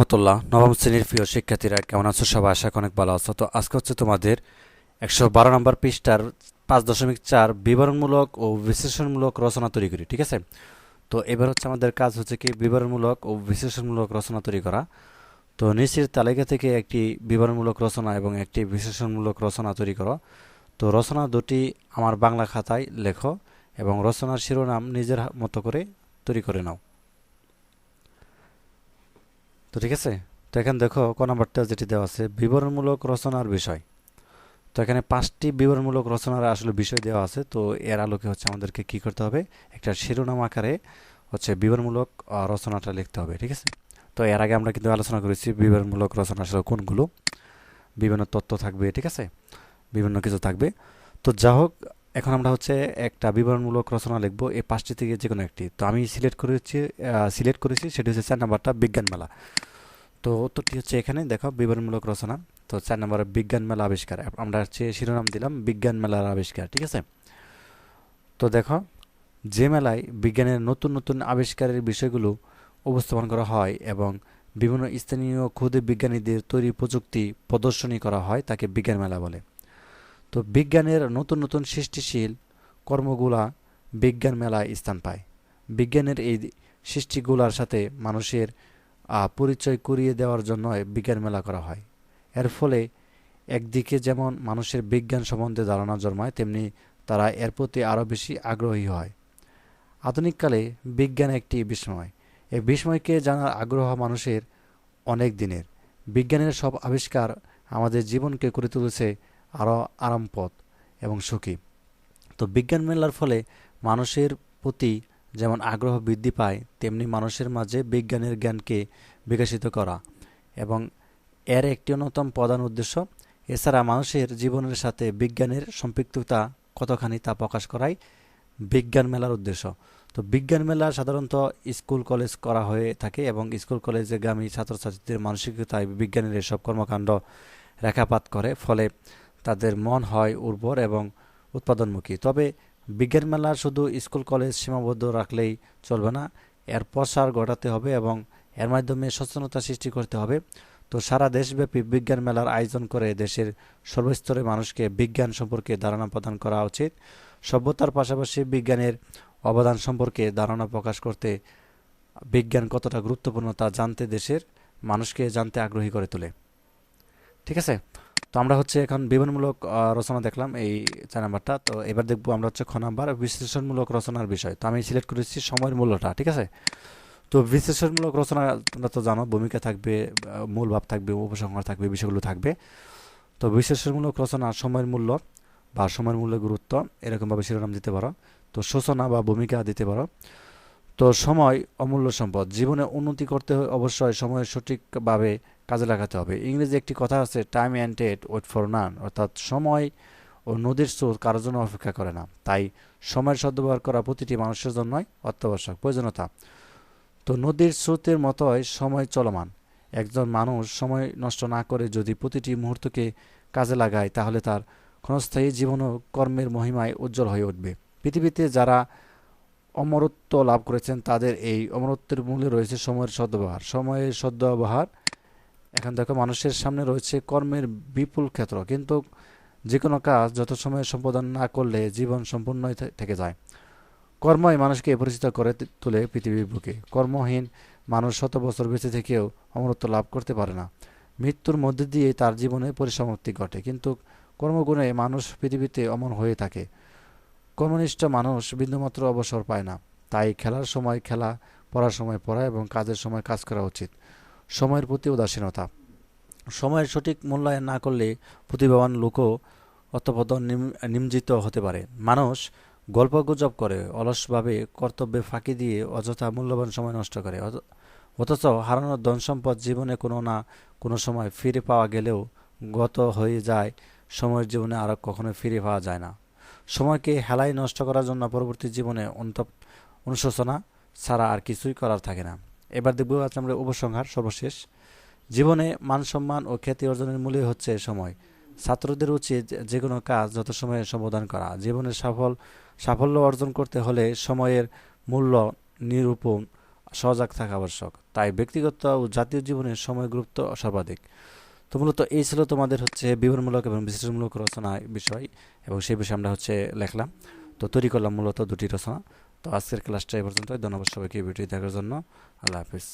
রহমতুল্লাহ, নবম শ্রেণির প্রিয় শিক্ষার্থীরা কেমন আছো? সবাই আশা অনেক ভালো আছো। তো আজকে হচ্ছে তোমাদের একশো বারো নম্বর পৃষ্ঠার পাঁচ দশমিক চার বিবরণমূলক ও বিশ্লেষণমূলক রচনা তৈরি করি, ঠিক আছে? তো এবার হচ্ছে আমাদের কাজ হচ্ছে কি, বিবরণমূলক ও বিশ্লেষণমূলক রচনা তৈরি করা। তো নিচের তালিকা থেকে একটি বিবরণমূলক রচনা এবং একটি বিশ্লেষণমূলক রচনা তৈরি করো। তো রচনা দুটি আমার বাংলা খাতায় লেখো এবং রচনার শিরোনাম নিজের মতো করে তৈরি করে নাও। তো ঠিক আছে? তো এখানে দেখো, ক নাম্বারটা যেটি দেওয়া আছে, বিবরণমূলক রচনার বিষয়। তো এখানে পাঁচটি বিবরণমূলক রচনার আসলে বিষয় দেওয়া আছে, তো এর আলোকে হচ্ছে আমাদেরকে কি করতে হবে? একটা শিরোনাম আকারে হচ্ছে বিবরণমূলক রচনাটা লিখতে হবে, ঠিক আছে? তো এর আগে আমরা কিন্তু আলোচনা করেছি বিবরণমূলক রচনা আসলে কোনগুলো। বিভিন্ন তথ্য থাকবে, ঠিক আছে? বিভিন্ন কিছু থাকবে। তো যা হোক এখন আমরা হচ্ছে একটা বিবরণমূলক রচনা লিখব এই পাঁচটি থেকে যে কোনো একটি। তো আমি সিলেক্ট করেছি সিলেক্ট করেছি, সেটি হচ্ছে চার নাম্বারটা বিজ্ঞান মেলা তো উত্তরটি হচ্ছে এখানে, দেখো, বিবরণমূলক রচনা। তো চার নম্বরে বিজ্ঞান মেলা আবিষ্কার আমরা হচ্ছে শিরোনাম দিলাম বিজ্ঞান মেলার আবিষ্কার, ঠিক আছে? তো দেখো, যে মেলায় বিজ্ঞানের নতুন নতুন আবিষ্কারের বিষয়গুলো উপস্থাপন করা হয় এবং বিভিন্ন স্থানীয় ক্ষুদে বিজ্ঞানীদের তৈরি প্রযুক্তি প্রদর্শনী করা হয়, তাকে বিজ্ঞান মেলা বলে। তো বিজ্ঞানের নতুন নতুন সৃষ্টিশীল কর্মগুলা বিজ্ঞান মেলায় স্থান পায়। বিজ্ঞানের এই সৃষ্টিগুলার সাথে মানুষের পরিচয় করিয়ে দেওয়ার জন্য বিজ্ঞান মেলা করা হয়। এর ফলে একদিকে যেমন মানুষের বিজ্ঞান সম্বন্ধে ধারণা জন্মায়, তেমনি তারা এর প্রতি আরও বেশি আগ্রহী হয়। আধুনিককালে বিজ্ঞান একটি বিস্ময়। এই বিস্ময়কে জানার আগ্রহ মানুষের অনেক দিনের। বিজ্ঞানের সব আবিষ্কার আমাদের জীবনকে করে তুলেছে আরও আরামপথ এবং সুখী। তো বিজ্ঞান মেলার ফলে মানুষের প্রতি যেমন আগ্রহ বৃদ্ধি পায়, তেমনি মানুষের মাঝে বিজ্ঞানের জ্ঞানকে বিকশিত করা এবং এর একটি অন্যতম প্রধান উদ্দেশ্য, এছাড়া মানুষের জীবনের সাথে বিজ্ঞানের সম্পৃক্ততা কতখানি তা প্রকাশ করাই বিজ্ঞান মেলার উদ্দেশ্য। তো বিজ্ঞান মেলা সাধারণত স্কুল, কলেজ করা হয়ে থাকে এবং স্কুল, কলেজে গামী ছাত্রছাত্রীদের মানসিকতায় বিজ্ঞানের এসব কর্মকাণ্ড রেখাপাত করে। ফলে তাদের মন হয় উর্বর এবং উৎপাদনমুখী। তবে বিজ্ঞান মেলা শুধু স্কুল, কলেজ সীমাবদ্ধ রাখলেই চলবে না। এর প্রসার ঘটাতে হবে এবং এর মাধ্যমে সচেতনতা সৃষ্টি করতে হবে। তো সারা দেশব্যাপী বিজ্ঞান মেলার আয়োজন করে দেশের সর্বস্তরে মানুষকে বিজ্ঞান সম্পর্কে ধারণা প্রদান করা উচিত। সভ্যতার পাশাপাশি বিজ্ঞানের অবদান সম্পর্কে ধারণা প্রকাশ করতে বিজ্ঞান কতটা গুরুত্বপূর্ণ তা জানতে দেশের মানুষকে জানতে আগ্রহী করে তোলে। ঠিক আছে? তো আমরা হচ্ছে এখন বিবরণমূলক রচনা দেখলাম এই চার নাম্বারটা। তো এবার দেখব আমরা হচ্ছে খ নাম্বার, বিশ্লেষণমূলক রচনার বিষয়। তো আমি সিলেক্ট করেছি সময়ের মূল্যটা, ঠিক আছে? তো বিশ্লেষণমূলক রচনা তোমরা তো জানো, ভূমিকা থাকবে মূল ভাব থাকবে, উপসংহার থাকবে, বিষয়গুলো থাকবে। তো বিশ্লেষণমূলক রচনা সময়ের মূল্য বা সময়ের মূল্যের গুরুত্ব, এরকমভাবে শিরোনাম দিতে পারো। তো সূচনা বা ভূমিকা দিতে পারো। তো সময় অমূল্য সম্পদ। জীবনে উন্নতি করতে অবশ্যই সময়ের সঠিকভাবে কাজে লাগাতে হবে। ইংরেজি একটি কথা আছে time and tide wait for none অর্থাৎ সময় ও নদীর স্রোত কারোর জন্য অপেক্ষা করে না। তাই সময়ের সদ্ব্যবহার করা প্রতিটি মানুষের জন্যই অত্যাবশ্যক। প্রয়োজনীয়তা। তো নদীর স্রোতের মতোই সময় চলমান। একজন মানুষ সময় নষ্ট না করে যদি প্রতিটি মুহূর্তকে কাজে লাগায়, তাহলে তার ক্ষণস্থায়ী জীবন ও কর্মের মহিমায় উজ্জ্বল হয়ে উঠবে। পৃথিবীতে যারা অমরত্ব লাভ করেছেন, তাদের এই অমরত্বের মূলে রয়েছে সময়ের সদ্ব্যবহার। সময়ের সদ্ব্যবহার এখন দেখো মানুষের সামনে রয়েছে কর্মের বিপুল ক্ষেত্র, কিন্তু যে কোনো কাজ যত সময়ে সম্পাদন না করলে জীবন সম্পূর্ণই থেকে যায়। কর্মই মানুষকে পরিচিত করে তোলে পৃথিবীর বুকে। কর্মহীন মানুষ শত বছর বেঁচে থেকেও অমরত্ব লাভ করতে পারে না। মৃত্যুর মধ্যে দিয়ে তার জীবনে পরিসমাপ্তি ঘটে, কিন্তু কর্মগুণে মানুষ পৃথিবীতে অমর হয়ে থাকে। কর্মনিষ্ঠ মানুষ বিন্দুমাত্র অবসর পায় না। তাই খেলার সময় খেলা, পড়ার সময় পড়া এবং কাজের সময় কাজ করা উচিত। সময়ের প্রতি উদাসীনতা। সময়ের সঠিক মূল্যায়ন না করলে প্রতিভাবান লোকও অতপদ নিমজ্জিত হতে পারে। মানুষ গল্পগুজব করে, অলসভাবে কর্তব্যে ফাঁকি দিয়ে অযথা মূল্যবান সময় নষ্ট করে। অথ- অথচ হারানোর ধন সম্পদ জীবনে কোনো না কোনো সময় ফিরে পাওয়া গেলেও গত হয়ে যায়, সময়ের জীবনে আর কখনো ফিরে পাওয়া যায় না। সময়কে হেলায় নষ্ট করার জন্য পরবর্তী জীবনে অনুশোচনা ছাড়া আর কিছুই করার থাকে না। এবার দেখব আজ আমরা উপসংহার সর্বশেষ। জীবনে মান সম্মান ও খ্যাতি অর্জনের মূলই হচ্ছে সময়। ছাত্রদের উচিত যে কোনো কাজ যত সময়ে সম্বোধন করা। জীবনে সফল সাফল্য অর্জন করতে হলে সময়ের মূল্য নিরূপণ, সজাগ থাকা আবশ্যক। তাই ব্যক্তিগত ও জাতীয় জীবনের সময় গুরুত্ব সর্বাধিক। তো মূলত এই ছিল তোমাদের হচ্ছে বিবরণমূলক এবং বিশ্লেষণমূলক রচনা বিষয় এবং সেই বিষয়ে আমরা হচ্ছে লেখলাম। তো তৈরি করলাম মূলত দুটি রচনা। তো আজকের ক্লাসটা এই পর্যন্তই। ধন্যবাদ সবাইকে ভিডিও দেখার জন্য। আল্লাহ হাফিজ।